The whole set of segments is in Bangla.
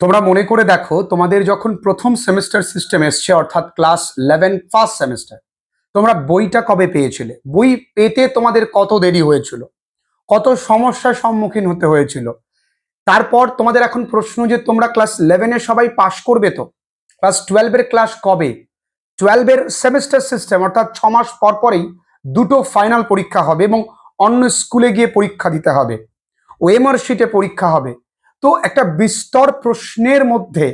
তোমরা মনে করে দেখো, তোমাদের যখন প্রথম সেমিস্টার সিস্টেম এসছে, অর্থাৎ ক্লাস ইলেভেন ফার্স্ট সেমিস্টার তোমরা বইটা কবে পেয়েছিলে? বই পেতে তোমাদের কত দেরি হয়েছিল? কত সমস্যার সম্মুখীন হতে হয়েছিল? তারপর তোমাদের এখন প্রশ্ন যে, তোমরা ক্লাস ইলেভেনে সবাই পাশ করবে তো? ক্লাস টুয়েলভের ক্লাস কবে? টুয়েলভের সেমিস্টার সিস্টেম অর্থাৎ ছ মাস পর পরেই দুটো ফাইনাল পরীক্ষা হবে এবং অন্য স্কুলে গিয়ে পরীক্ষা দিতে হবে। ওএমআর শিটে পরীক্ষা হবে। তো একটা বিস্তর প্রশ্নের মধ্যে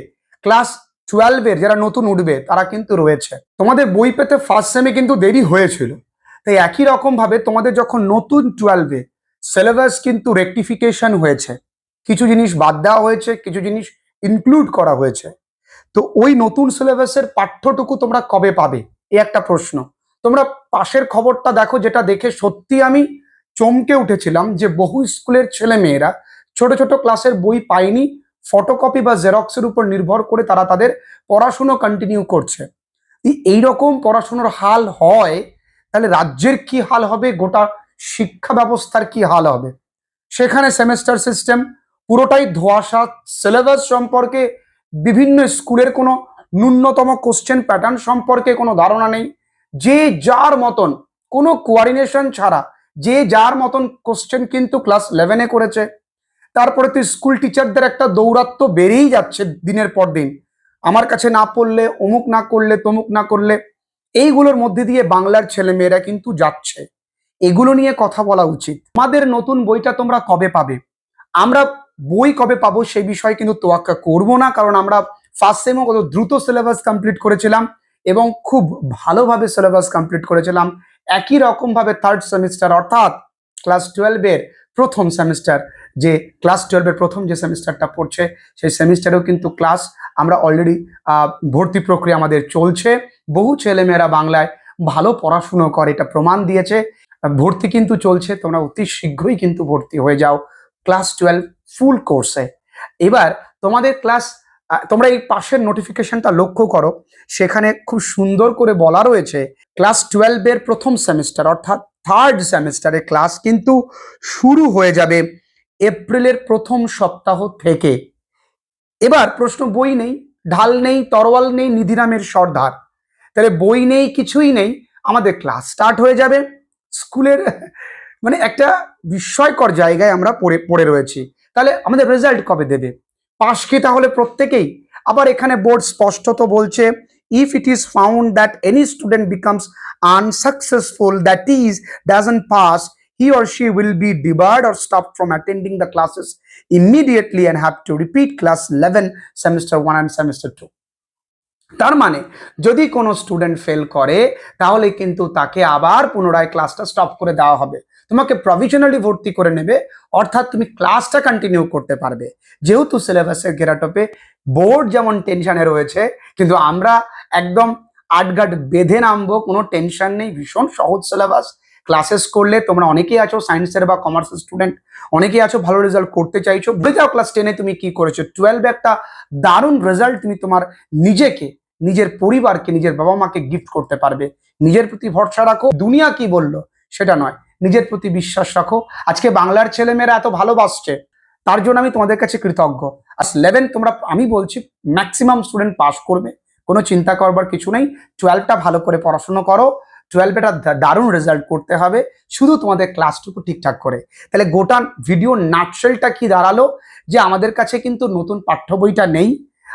ক্লাস টুয়েলভের যারা নতুন উঠবে, তারা কিন্তু রয়েছে। তোমাদের বই পেতে ফার্স্ট সেমে কিন্তু দেরি হয়েছিল। তাই একই রকম ভাবে তোমাদের যখন নতুন টুয়েলভে সিলেবাস কিন্তু রেকটিফিকেশন হয়েছে, কিছু জিনিস বাদ দেওয়া হয়েছে, কিছু জিনিস ইনক্লুড করা হয়েছে। তো ওই নতুন সিলেবাসের পাঠ্যটুকু তোমরা কবে পাবে? এই একটা প্রশ্ন। তোমরা পাশের খবরটা দেখো, যেটা দেখে সত্যি আমি চমকে উঠেছিলাম যে বহু স্কুলের ছেলে মেয়েরা ছোট ছোট ক্লাসের বই পায়নি ফটোকপি বা জেরক্সের উপর নির্ভর করে তারা তাদের পড়াশুনো কন্টিনিউ করছে। এই রকম পড়াশুনোর হাল হয়, তাহলে রাজ্যের কি হাল হবে? গোটা শিক্ষা ব্যবস্থার কি হাল হবে? সেখানে সেমেস্টার সিস্টেম পুরোটাই ধোয়াশা সিলেবাস সম্পর্কে বিভিন্ন স্কুলের কোনো ন্যূনতম কোশ্চেন প্যাটার্ন সম্পর্কে কোনো ধারণা নেই। যে যার মতন, কোনো কোয়ার্ডিনেশন ছাড়া যে যার মতন কোশ্চেন কিন্তু ক্লাস ইলেভেনে করেছে। তারপরে তো স্কুল টিচারদের একটা দৌরাত্ম বেড়েই যাচ্ছে দিনের পর দিন। আমার কাছে না পড়লে, অমুক না করলে, তমুক না করলে, এইগুলোর মধ্যে দিয়ে বাংলার ছেলেমেয়েরা কিন্তু যাচ্ছে। এগুলো নিয়ে কথা বলা উচিত। আমাদের নতুন বইটা তোমরা কবে পাবে? আমরা বই কবে পাবো সেই বিষয়ে কিন্তু তোয়াক্কা করব না, কারণ আমরা ফার্স্ট সেমও কত দ্রুত সিলেবাস কমপ্লিট করেছিলাম এবং খুব ভালোভাবে সিলেবাস কমপ্লিট করেছিলাম। একই রকম ভাবে থার্ড সেমিস্টার অর্থাৎ ক্লাস টুয়েলভের প্রথম সেমিস্টার, যে ক্লাস টুয়েলভের প্রথম যে সেমিস্টারটা পড়ছে, সেই সেমিস্টারেও কিন্তু ক্লাস আমরা অলরেডি ভর্তি প্রক্রিয়া আমাদের চলছে। বহু ছেলেমেয়েরা বাংলায় ভালো পড়াশুনো করে, এটা প্রমাণ দিয়েছে। ভর্তি কিন্তু চলছে, তোমরা অতি শীঘ্রই কিন্তু ভর্তি হয়ে যাও ক্লাস টুয়েলভ ফুল কোর্সে। এবার তোমাদের ক্লাস তোমরা এই পাশের নোটিফিকেশনটা লক্ষ্য করো, সেখানে খুব সুন্দর করে বলা রয়েছে, ক্লাস টুয়েলভের প্রথম সেমিস্টার, অর্থাৎ থার্ড সেমিস্টারে ক্লাস কিন্তু শুরু হয়ে যাবে এপ্রিলের প্রথম সপ্তাহ থেকে। এবার প্রশ্ন, বই নেই, ঢাল নেই, তরোয়াল নেই, নিধিরামের সর্দার। তাহলে বই নেই, কিছুই নেই, আমাদের ক্লাস স্টার্ট হয়ে যাবে। স্কুলের মানে একটা বিস্ময়কর জায়গায় আমরা পড়ে পড়ে রয়েছি। তাহলে আমাদের রেজাল্ট কবে দেবে? পাশ কি তাহলে প্রত্যেকেই? আবার এখানে বোর্ড স্পষ্টত বলছে if it is found that any student becomes unsuccessful that is doesn't pass he or she will be debarred or stopped from attending the classes immediately and have to repeat class 11 semester 1 and semester 2 তার মানে যদি কোনো স্টুডেন্ট ফেল করে, তাহলে কিন্তু তাকে আবার পুনরায় ক্লাসটা স্টপ করে দেওয়া হবে। তোমাকে প্রভিশনালি ভর্তি করে নেবে, অর্থাৎ তুমি ক্লাসটা কন্টিনিউ করতে পারবে। যেহেতু সিলেবাসের গেরাটপে বোর্ড যেমন টেনশনে রয়েছে, কিন্তু আমরা একদম আটগাট বেঁধে নামবো, কোনো টেনশন নেই, ভীষণ সহজ সিলেবাস ক্লাসেস করলে তোমরা অনেকেই আছো সায়েন্সের বা কমার্সের স্টুডেন্ট অনেকেই আছো, ভালো রেজাল্ট করতে চাইছো। বুঝে যাও ক্লাস টেনে তুমি কি করেছ। টুয়েলভে একটা দারুণ রেজাল্ট তুমি তোমার নিজেকে, নিজের পরিবারকে, নিজের বাবা মাকে গিফট করতে পারবে। নিজের প্রতি ভরসা রাখো। দুনিয়া কি বলল? সেটা নয়। নিজের প্রতি বিশ্বাস রাখো। আজকে বাংলার ছেলেমেয়েরা এত ভালোবাসছে তার জন্য আমি তোমাদের কাছে কৃতজ্ঞ। আর ইলেভেন তোমরা, আমি বলছি ম্যাক্সিমাম স্টুডেন্ট পাস করবে। কোনো চিন্তা করবার কিছু নেই। টুয়েলভটা ভালো করে পড়াশুনো করো। টুয়েলভেটা দারুণ রেজাল্ট করতে হবে। শুধু তোমাদের ক্লাসটুকু ঠিকঠাক করে। তাহলে গোটা ভিডিও নাটসেলটা কি দাঁড়াল? যে আমাদের কাছে কিন্তু নতুন পাঠ্য বইটা নেই।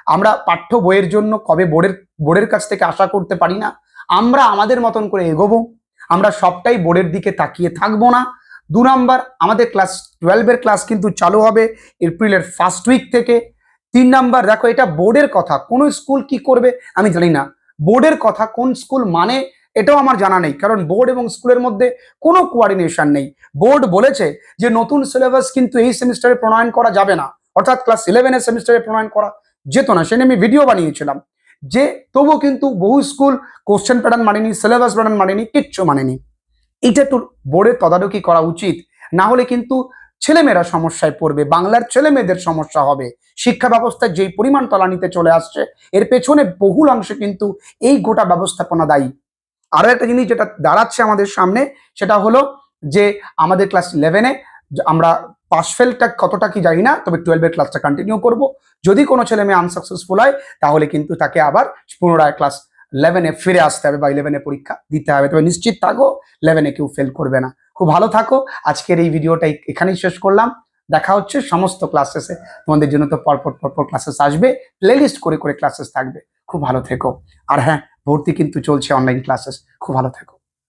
আমরা পাঠ্য বইয়ের জন্য কবে বোর্ডের বোর্ডের কাছ থেকে আশা করতে পারি না। আমরা আমাদের মতন করে এগোবো। আমরা সবটাই বোর্ডের দিকে তাকিয়ে থাকব না। দু নাম্বার আমাদের ক্লাস টুয়েলভের ক্লাস কিন্তু চালু হবে এপ্রিলের ফার্স্ট উইক থেকে। তিন নাম্বার, দেখো এটা বোর্ডের কথা। কোন স্কুল কি করবে আমি জানি না। বোর্ডের কথা কোন স্কুল মানে এটাও আমার জানা নেই, কারণ বোর্ড এবং স্কুলের মধ্যে কোনো কোয়ার্ডিনেশন নেই। বোর্ড বলেছে যে নতুন সিলেবাস কিন্তু এই সেমিস্টারে প্রণয়ন করা যাবে না। অর্থাৎ ক্লাস ইলেভেনের সেমিস্টারে প্রণয়ন করা যেত না সে আমি ভিডিও বানিয়েছিলাম। যে তবুও কিন্তু বহু স্কুল কোশ্চেন প্যাটার্ন মানেনি সিলেবাস প্যাটার্ন মানেনি, কিচ্ছু মানেনি। এটা একটু বোর্ডের তদারকি করা উচিত। না হলে কিন্তু ছেলেমেয়েরা সমস্যায় পড়বে, বাংলার ছেলে মেয়েদের সমস্যা হবে। শিক্ষা ব্যবস্থার যেই পরিমাণ তলানিতে চলে আসছে, এর পেছনে বহুল অংশে কিন্তু এই গোটা ব্যবস্থাপনা দায়ী। আরও একটা জিনিস যেটা দাঁড়াচ্ছে আমাদের সামনে, সেটা হলো যে আমাদের ক্লাস ইলেভেনে আমরা পাস ফেলটা কতটা কি জানি না, তবে টুয়েলভের ক্লাসটা কন্টিনিউ করব। যদি কোনো ছেলে মেয়ে আনসাকসেসফুল হয়, তাহলে কিন্তু তাকে আবার পুনরায় ক্লাস ইলেভেনে ফিরে আসতে হবে বা ইলেভেনে পরীক্ষা দিতে হবে। তবে নিশ্চিত থাকো ইলেভেনে কেউ ফেল করবে না। খুব ভালো থাকো। আজকের এই ভিডিওটা এখানেই শেষ করলাম। দেখা হচ্ছে সমস্ত ক্লাসেসে তোমাদের জন্য তো পরপর পরপর ক্লাসেস আসবে। প্লেলিস্ট করে করে ক্লাসেস থাকবে। খুব ভালো থেকো। আর হ্যাঁ ভর্তি কিন্তু চলছে অনলাইন ক্লাসেস খুব ভালো থেকো।